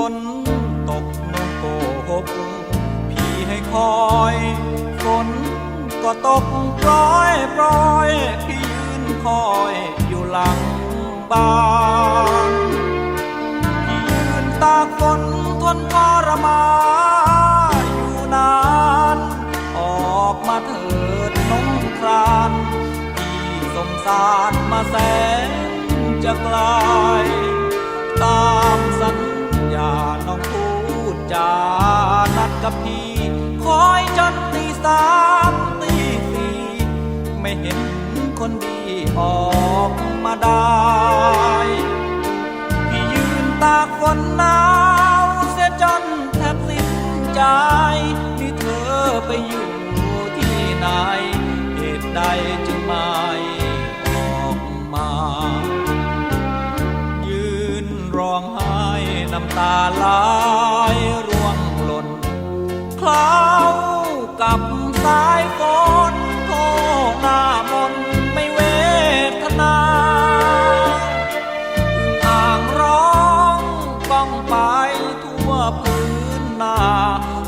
ฝนตกนกโกหกพี่ให้คอยฝนก็ตกปล่อยปล่อยพี่ยืนคอยอยู่หลังบ้านพี่ยืนตาฝนทนทรมานอยู่นาน ออกมาเถิดน้องครานพี่สงสารมาแสนจะไกล สามตีสี่ไม่เห็นคนดีออกมาได้พี่ยืนตากฝนหนาวเสียจนแทบสิ้นใจที่เธอไปอยู่ที่ไหนเหตุใดจึงไม่ออกมา ยืนร้องไห้น้ำตาไหลร่วงหล่นคล้าว สายฝนโทหน้ามนไม่เวทนาอ่างร้องก้องไปทั่วพื้นนา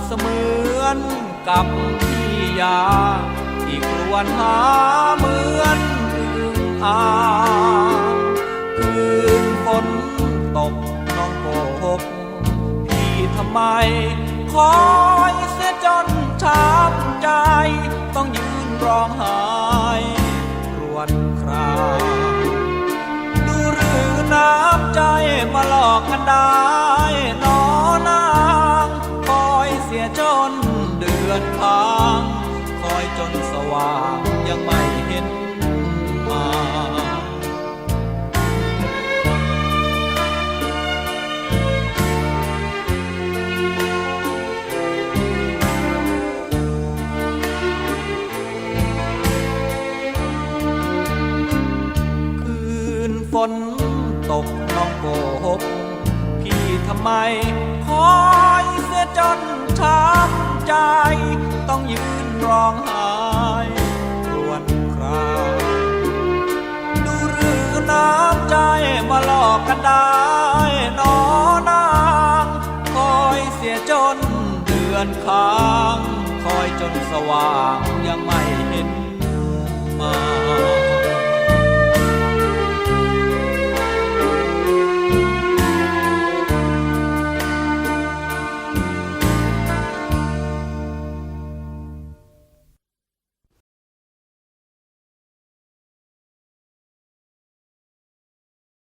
เสมือนกับพี่ยา ที่กลวนหาเหมือนอึ่งอ่างคืนฝนตกน้องโกหกพี่ทำไมคอยเสียจน ช้ำใจ ต้องยืนร้องไห้รวนครางดูหรือน้ำใจมาหลอกกันได้นอนางคอยเสียจนเดือดค้าง คอยจนสว่างยังไม่เห็น ฝนตกน้องโกหก พี่ทำไมคอยเสียจนช้ำใจ ต้องยืนร้องไห้รวนครางดูหรือน้ำใจมาหลอกกันได้นอนางคอยเสียจนเดือนค้าง คอยจนสว่างยังไม่เห็นมา